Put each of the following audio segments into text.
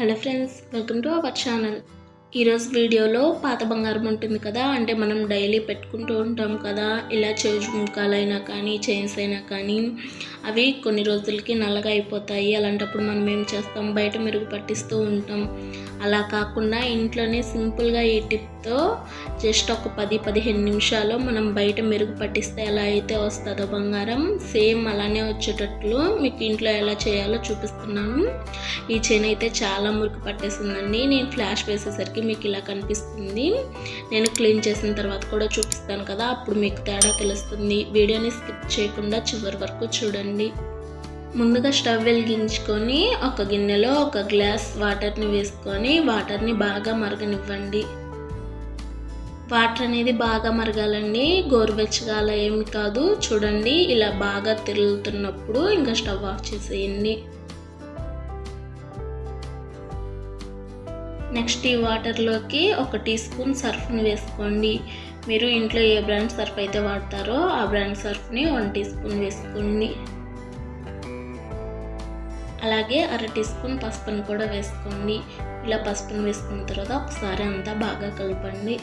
Hello welcome to our channel. ఈరోజు వీడియోలో పాత బంగారం ఉంటుంది కదా అంటే మనం డైలీ పెట్టుకుంటూ ఉంటాం కదా ఇలా చెవి జుంకాలైనా కానీ చైన్స్ అయినా కానీ అవి కొన్ని రోజులకి నల్లగా అయిపోతాయి. అలాంటప్పుడు మనం ఏం చేస్తాం? బయట మెరుగు పట్టిస్తూ ఉంటాం. అలా కాకుండా ఇంట్లోనే సింపుల్గా ఈ తో జస్ట్ ఒక పది పదిహేను నిమిషాలు మనం బయట మెరుగు పట్టిస్తే ఎలా అయితే వస్తుందో బంగారం సేమ్ అలానే వచ్చేటట్లు మీకు ఇంట్లో ఎలా చేయాలో చూపిస్తున్నాను. ఈ చైన్ అయితే చాలా మురికి పట్టేసిందండి. నేను ఫ్లాష్ వేసేసరికి మీకు ఇలా కనిపిస్తుంది. నేను క్లీన్ చేసిన తర్వాత కూడా చూపిస్తాను కదా అప్పుడు మీకు తేడా తెలుస్తుంది. వీడియోని స్కిప్ చేయకుండా చివరి వరకు చూడండి. ముందుగా స్టవ్ వెలిగించుకొని ఒక గిన్నెలో ఒక గ్లాస్ వాటర్ని వేసుకొని వాటర్ని బాగా మరగనివ్వండి. వాటర్ అనేది బాగా మరగాలండి. గోరువెచ్చగా అలా ఏమి కాదు. చూడండి ఇలా బాగా తిరుగుతున్నప్పుడు ఇంకా స్టవ్ ఆఫ్ చేసేయండి. నెక్స్ట్ ఈ వాటర్లోకి ఒక టీ స్పూన్ సర్ఫ్ని వేసుకోండి. మీరు ఇంట్లో ఏ బ్రాండ్ సర్ఫ్ అయితే వాడతారో ఆ బ్రాండ్ సర్ఫ్ని వన్ టీ స్పూన్ వేసుకోండి. అలాగే అర టీ స్పూన్ పసుపును కూడా వేసుకోండి. ఇలా పసుపును వేసుకున్న తర్వాత ఒకసారి అంతా బాగా కలపండి.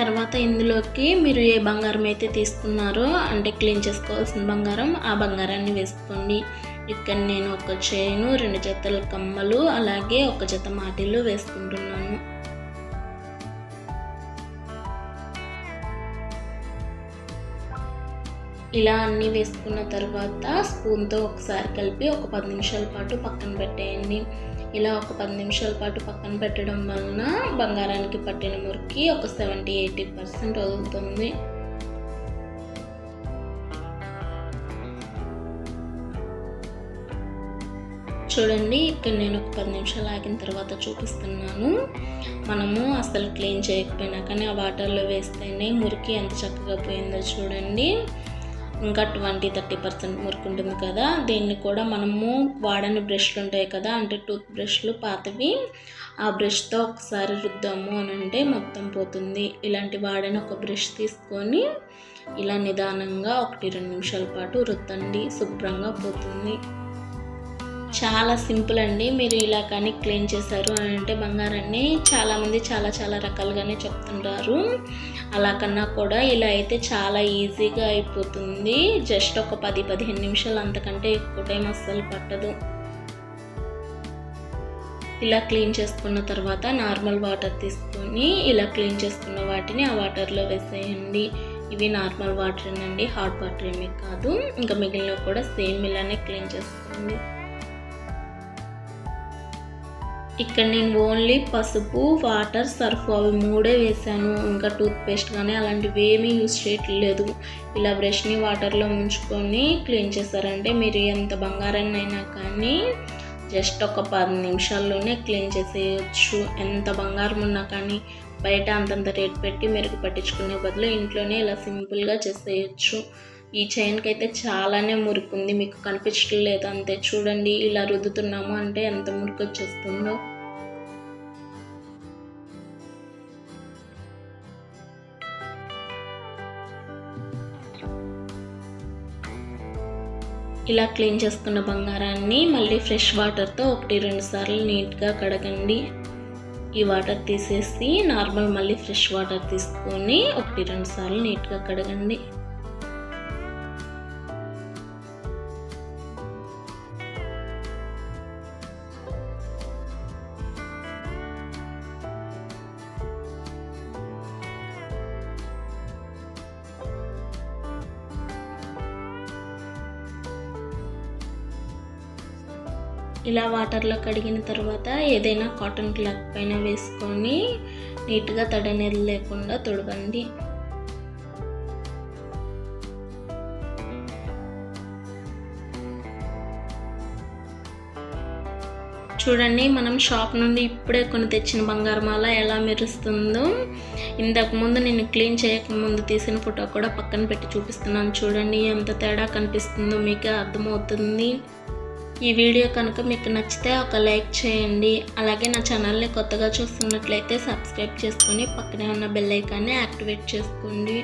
తర్వాత ఇందులోకి మీరు ఏ బంగారం అయితే తీసుకున్నారో అంటే క్లీన్ చేసుకోవాల్సిన బంగారం ఆ బంగారాన్ని వేసుకోండి. ఇక్కడ నేను ఒక చైను రెండు జతల కమ్మలు అలాగే ఒక జత మాటిలు వేసుకుంటున్నాను. ఇలా అన్నీ వేసుకున్న తర్వాత స్పూన్తో ఒకసారి కలిపి ఒక పది నిమిషాల పాటు పక్కన పెట్టేయండి. ఇలా ఒక పది నిమిషాల పాటు పక్కన పెట్టడం వలన బంగారానికి పట్టిన మురికి ఒక సెవెంటీ ఎయిటీ పర్సెంట్ వదులుతుంది. చూడండి ఇక్కడ నేను ఒక పది నిమిషాలు ఆగిన తర్వాత చూపిస్తున్నాను. మనము అసలు క్లీన్ చేయకపోయినా కానీ ఆ వాటర్లో వేస్తేనే మురికి ఎంత చక్కగా పోయిందో చూడండి. ఇంకా ట్వంటీ థర్టీ పర్సెంట్ మురికి ఉంటుంది కదా. దీన్ని కూడా మనము వాడని బ్రష్లు ఉంటాయి కదా. అంటే టూత్ బ్రష్లు పాతవి. ఆ బ్రష్తో ఒకసారి రుద్దాము అని అంటే మొత్తం పోతుంది. ఇలాంటి వాడని ఒక బ్రష్ తీసుకొని ఇలా నిదానంగా ఒకటి రెండు నిమిషాల పాటు రుద్దండి. శుభ్రంగా పోతుంది. చాలా సింపుల్ అండి. మీరు ఇలా కానీ క్లీన్ చేశారు అని అంటే బంగారాన్ని చాలామంది చాలా చాలా రకాలుగానే చెప్తుంటారు. అలా కన్నా కూడా ఇలా అయితే చాలా ఈజీగా అయిపోతుంది. జస్ట్ ఒక పది పదిహేను నిమిషాలు అంతకంటే ఎక్కువ టైం అస్సలు పట్టదు. ఇలా క్లీన్ చేసుకున్న తర్వాత నార్మల్ వాటర్ తీసుకొని ఇలా క్లీన్ చేసుకున్న వాటిని ఆ వాటర్లో వేసేయండి. ఇవి నార్మల్ వాటర్ అండి హాట్ వాటర్ ఏమీ కాదు. ఇంకా మిగిలినవి కూడా సేమ్ ఇలానే క్లీన్ చేసుకోండి. ఇక్కడ నేను ఓన్లీ పసుపు వాటర్ సర్ఫ్ అవి మూడే వేసాను. ఇంకా టూత్పేస్ట్ కానీ అలాంటివి ఏమీ యూస్ చేయట్లేదు. ఇలా బ్రష్ని వాటర్లో ఉంచుకొని క్లీన్ చేస్తారంటే మీరు ఎంత బంగారాన్ని అయినా కానీ జస్ట్ ఒక పది నిమిషాల్లోనే క్లీన్ చేసేయచ్చు. ఎంత బంగారం ఉన్నా కానీ బయట అంతంత రేట్ పెట్టి మెరుగు పట్టించుకునే బదులు ఇంట్లోనే ఇలా సింపుల్గా చేసేయచ్చు. ఈ చైన్కి అయితే చాలానే మురికి ఉంది మీకు కనిపించడం లేదు అంతే. చూడండి ఇలా రుద్దుతున్నాము అంటే ఎంత మురికి వచ్చేస్తుందో ఇలా క్లీన్ చేసుకున్న బంగారాన్ని మళ్ళీ ఫ్రెష్ వాటర్తో ఒకటి రెండు సార్లు నీట్గా కడగండి. ఈ వాటర్ తీసేసి నార్మల్ మళ్ళీ ఫ్రెష్ వాటర్ తీసుకొని ఒకటి రెండు సార్లు నీట్గా కడగండి. ఇలా వాటర్లో కడిగిన తర్వాత ఏదైనా కాటన్ క్లాత్ పైన వేసుకొని నీట్గా తడనీళ్ళు లేకుండా తుడవండి. చూడండి మనం షాప్ నుండి ఇప్పుడే కొని తెచ్చిన బంగారమాల ఎలా మెరుస్తుందో. ఇంతకు ముందు నేను క్లీన్ చేయకముందు తీసిన ఫోటో కూడా పక్కన పెట్టి చూపిస్తున్నాను. చూడండి ఎంత తేడా కనిపిస్తుందో మీకే అర్థమవుతుంది. ఈ వీడియో కనుక మీకు నచ్చితే ఒక లైక్ చేయండి. అలాగే నా ఛానల్ని కొత్తగా చూస్తున్నట్లయితే సబ్స్క్రైబ్ చేసుకొని పక్కనే ఉన్న బెల్ ఐకాన్ని యాక్టివేట్ చేసుకోండి.